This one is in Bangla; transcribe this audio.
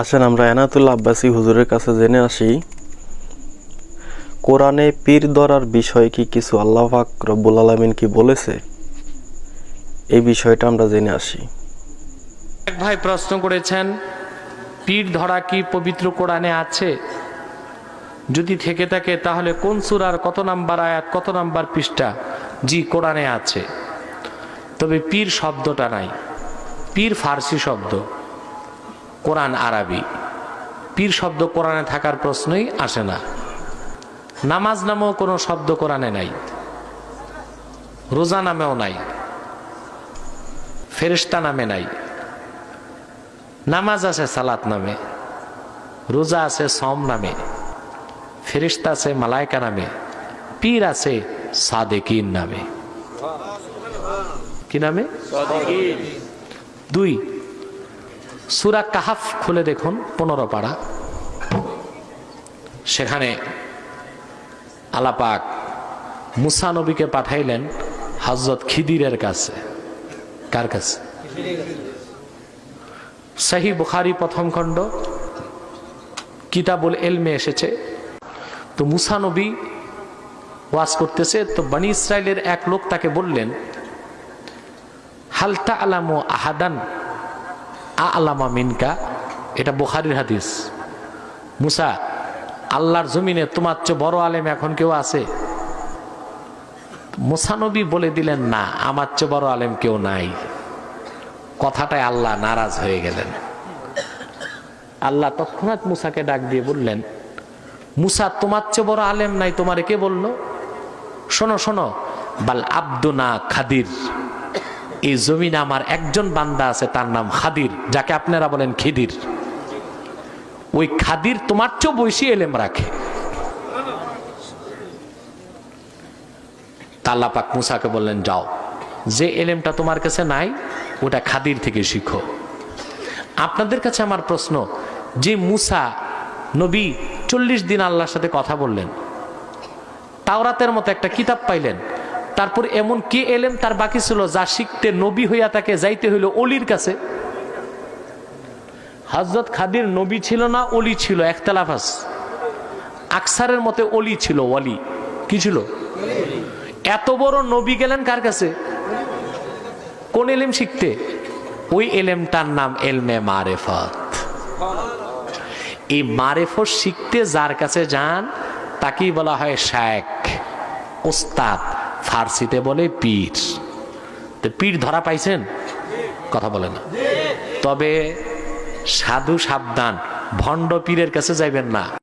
আসেন, আমরা এনাতুল্লা আব্বাসী হুজুরের কাছে জেনে আসি, কোরআনে পীর ধরার বিষয়ে কি কিছু আল্লাহ পাক রব্বুল আলমিন কি বলেছে? এই বিষয়টা আমরা জেনে আসি। এক ভাই প্রশ্ন করেছেন, পীর ধরা কি পবিত্র কোরআনে আছে? যদি থেকে থাকে, তাহলে কোন সুরার কত নাম্বার আয়াত, কত নাম্বার পৃষ্ঠা? জি, কোরআনে আছে। তবে পীর শব্দটা নাই। পীর ফার্সি শব্দ। কোরআন আরবি। পীর শব্দ কোরআনে থাকার প্রশ্নই আসে না। নামাজ নামেও কোনো শব্দ কোরআনে নাই। রোজা নামেও নাই। ফেরিস্তা নামে নাই। নামাজ আছে সালাত নামে। রোজা আছে সম নামে। ফেরিস্তা আছে মালায়কা নামে। পীর আছে সাদেকিন নামে। কি নামে? দুই। সুরা কাহাফ খুলে দেখুন, পনেরো পাড়া। সেখানে আলাপাক মুসা নবীকে পাঠাইলেন হজরত খিদিরের কাছে। কার কাছে? সাহি বুখারি প্রথম খণ্ড, কিতাবুল এলমে এসেছে। তো মুসা নবী ওয়াজ করতেছে, তো বানি ইসরায়েলের এক লোক তাকে বললেন হালতা আলামো আহাদান? আলামা মিনকা। এটা বুখারির হাদিস। মুসা, আল্লাহর জমিনে তোমার চেয়ে বড় আলেম এখন কেউ আছে? মুসানবী বলে দিলেন, না, আমার চেয়ে বড় আলেম কেউ নাই। কথাটায় আল্লাহ নারাজ হয়ে গেলেন। আল্লাহ তৎক্ষণাৎ মুসাকে ডাক দিয়ে বললেন, মুসা, তোমার চেয়ে বড় আলেম নাই। তোমারে কে বলল? শোনো শোনো। বাল আব্দুনা খাদির। এই জমিনে আমার একজন বান্দা আছে, তার নাম খাদির, যাকে আপনারা বলেন খিদির। ওই খাদির তোমার চেয়েও বৈশি এলেম রাখে। তাল্লা পাক মুসাকে বললেন, যাও, যে এলেমটা তোমার কাছে নাই, ওটা খাদির থেকে শিখো। আপনাদের কাছে আমার প্রশ্ন, যে মুসা নবী চল্লিশ দিন আল্লাহর সাথে কথা বললেন, তাওরাতের মতো একটা কিতাব পাইলেন তারপর এমন কে এলেম তার বাকি ছিল, যা শিখতে নবী হইয়া তাকে যাইতে হইল অলির কাছে। হজরত খাদির নবী ছিল না, অলি ছিল একতলাফাস আকসারের মতে অলি ছিল অলি কি ছিল? এত বড় নবী গেলেন কার কাছে? কোন এলেম শিখতে? ওই এলেমটার নাম এলমে মারেফত। এই মারেফত শিখতে যার কাছে যান, তাকেই বলা হয় শেখ ওস্তাদ। ফার্সিতে বলে পীর। তো পীর ধরা পাইছেন? কথা বলে না। তবে সাধু সাবধান, ভণ্ড পীরের কাছে যাইবেন না।